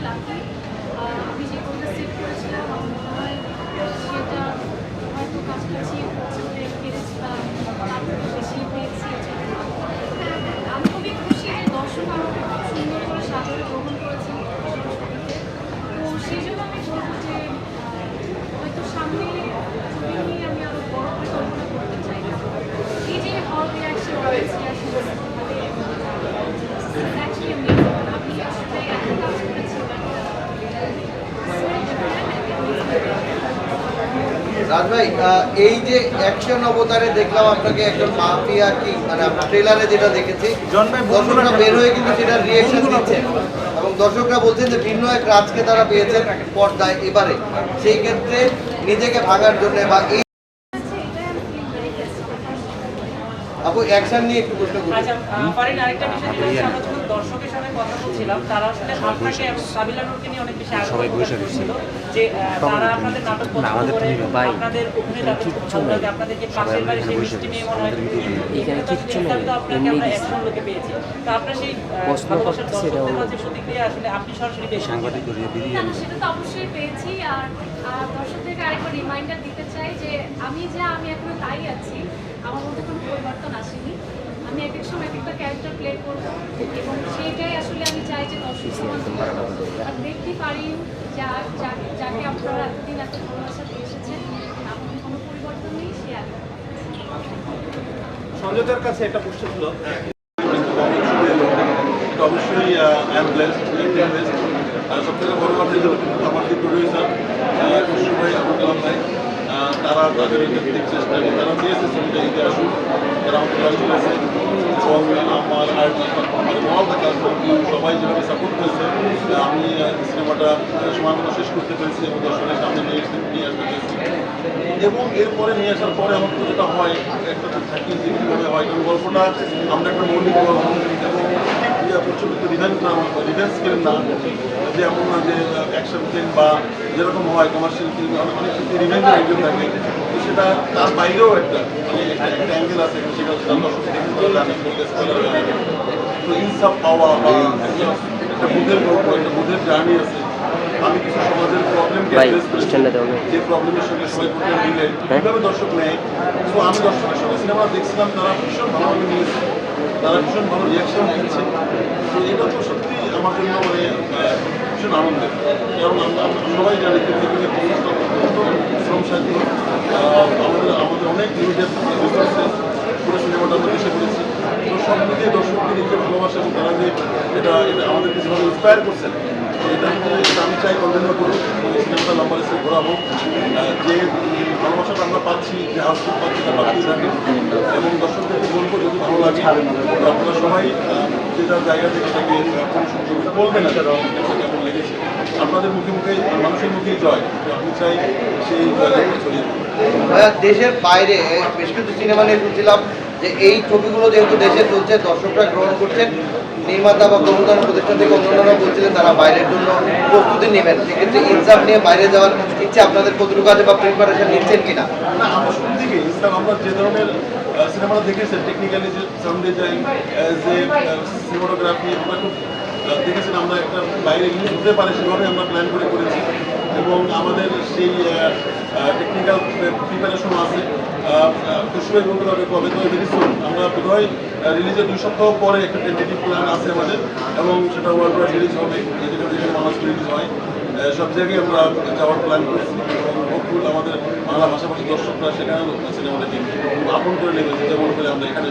Lucky আমি যে কোনটা সেট করেছিলাম সেটা হয়তো কাছাকাছি পৌঁছতে পেরেছিলাম তার থেকে বেশি পেয়েছি এজন্য আমি খুবই খুশি যে দর্শক আমাকে খুব সুন্দর করে সাদরে গ্রহণ করেছেন সরস্বতীতে তো সেই জন্য আমি বলব যে আহ, হয়তো সামনে ছবি নিয়ে আমি আরও বড় পরিকল্পনা করতে চাই এই যে হল রিয়াকশন অডিয়েন্স রিয়াকশন মানে অ্যাকচুয়ালি আমি আসলে এত কাজ করেছি রাজ ভাই এই যে অ্যাকশন অবতারে দেখলাম আপনাকে একজন মাফিয়া কি মানে আমরা ট্রেলারে যেটা দেখেছি দর্শকরা বের হয়ে কিন্তু সেটা রিয়েকশন দিচ্ছে এবং দর্শকরা বলছেন যে ভিন্ন এক রাজকে তারা পেয়েছেন পর্দায় এবারে। সেই ক্ষেত্রে নিজেকে ভাঙার জন্য বা এই আছে এটাই আমি ফিল ভেরি আপু অ্যাকশন নিয়ে একটু প্রশ্ন করি আচ্ছা আহ, আরেকটা বিষয় যেটা আমরা যখন দর্শকের সাথে কথা বলছিলাম তারা আসলে আপনাকে এবং সাবিলা নূরকে নিয়ে অনেক বেশি আগ্রহ প্রকাশ করছিল যে তারা আপনাদের নাটক পছন্দ করে আপনাদের লাগে আপনাদের যে পাশের বাড়ি সেই মিষ্টি মেয়ে মনে হয় এখানে কিচ্ছু নেই তো আপনাকে আমরা একজন লোকে পেয়েছি তো আপনার সেই ভালোবাসার দর্শকদের মাঝে প্রতিক্রিয়া আসলে আপনি সরাসরি পেয়েছেন সাংবাদিক করিয়ে বেরিয়ে না, সেটা তো অবশ্যই পেয়েছি। আর আর দর্শকদেরকে আরেকবার রিমাইন্ডার দিতে চাই যে আমি যা আমি এখনও তাই আছি। আমার মধ্যে কোনো পরিবর্তন আসেনি। আমি এক এক সময় এক একটা ক্যারেক্টার প্লে করব এবং সেইটাই আসলে আমি চাই যে দর্শক সমান আর দেখতে পারি যা যাকে আপনারা এতদিন এত ভালোবাসা এসেছেন, তার কোনো পরিবর্তন নেই, সে আগে সঞ্জয়দার কাছে একটা প্রশ্ন ছিল। অবশ্যই সব থেকে বড় কথা আমার খুশি ভাই আবু কালাম ভাই তারা তাদের চেষ্টা তারা চেয়েছে ছবিটা এগিয়ে আসুন তারা করেছে এবং আমার আর সবাই সাপোর্ট করেছে আমি সিনেমাটা সময় মতো শেষ করতে পেরেছি এবং দর্শকের সামনে নিয়ে নিয়ে আসতে পেরেছি এবং এরপরে নিয়ে আসার পরে আমার যেটা হয় একটা তো থাকি হয় গল্পটা আমরা একটা মৌলিক গল্প এবং রিভেন্স না রিভেন্স ফিল্ম না যে এমন না যে অ্যাকশন ফিল্ম বা যেরকম হয় কমার্শিয়াল ফিল্ম অনেক অনেক ক্ষেত্রে রিভেঞ্জের অ্যাঙ্গেল থাকে। তো সেটা তার বাইরেও একটা মানে একটা অ্যাঙ্গেল আছে সেটা হয়ে। তো ইনসাফ পাওয়া বা একটা একটা বুধের গল্প একটা বুধের জার্নি আছে। আমি কিছু সমাজের প্রবলেমকে অ্যাড্রেস করেছি যে প্রবলেমের সঙ্গে সবাই প্রবলেম মিলে কীভাবে দর্শক নেয়? তো আমি দর্শকের সঙ্গে সিনেমা দেখছিলাম তারা ভীষণ ভালোভাবে নিয়েছে তারা ভীষণ ভালো রিয়াকশন দিচ্ছে তো এটা তো সত্যি আমার জন্য মানে ভীষণ আনন্দের। কারণ আমরা সবাই জানি পৃথিবীতে প্রচেষ্টা অত্যন্ত আমাদের আমাদের অনেক রিসোর্সেস পুরো সিনেমাটা আমরা দেশে করেছি। তো সব মিলিয়ে দর্শককে নিজের ভালোবাসা এবং তারা যে এটা এটা আমাদেরকে যেভাবে ইন্সপায়ার করছেন এটা আমি- চাই কন্টিনিউ এই সিনেমাটা লম্বা রেসে ঘোরাবো। যে ভালোবাসাটা আমরা পাচ্ছি, যে হাউসফুল পাচ্ছি তা পাচ্ছি থাকে, এবং দর্শকদেরকে বলব, যদি ভালো লাগে, আপনারা সবাই যে যার জায়গা থেকে এটাকে বলবেন না কেমন লেগেছে। আপনাদের মুখে মুখে, মানুষের মুখেই জয় আমি চাই সেই জায়গাটা ছড়িয়ে। দেশের বাইরে বেশ কিছু সিনেমা নিয়ে শুনছিলাম যে এই ছবিগুলো যেহেতু দেশে চলছে, দর্শকরা গ্রহণ করছেন, নির্মাতা বা প্রযোজনা প্রতিষ্ঠান থেকে অন্যান্যরা বলছিলেন তারা বাইরের জন্য প্রস্তুতি নেবেন। সেক্ষেত্রে ইনসাফ নিয়ে বাইরে যাওয়ার ইচ্ছে আপনাদের কতটুকু আছে বা প্রিপারেশন নিচ্ছেন কিনা? আমরা যে ধরনের সিনেমাটা দেখেছি টেকনিক্যালি যে সাউন্ড ডিজাইন যে সিনেমাটোগ্রাফি দেখেছেন, আমরা একটা বাইরে হতে পারে, সেভাবে আমরা প্ল্যান করে এবং আমাদের সেই টেকনিক্যাল প্রিপারেশন আছে। বলতে পারবে কবে তো ভেরি সুন আমরা বোধহয় রিলিজের দুই সপ্তাহ পরে একটা টেন্টেটিভ প্ল্যান আছে আমাদের, এবং সেটা ওয়ার্ল্ড ওয়াইড রিলিজ হবে। যেখানে যেখানে মানুষ রিলিজ হয় সব জায়গায় আমরা যাওয়ার প্ল্যান করেছি। এবং আমাদের বাংলা ভাষাভাষী দর্শকরা সেখানে সিনেমাটাকে আপন করে নেবে যেমন করে আমরা এখানে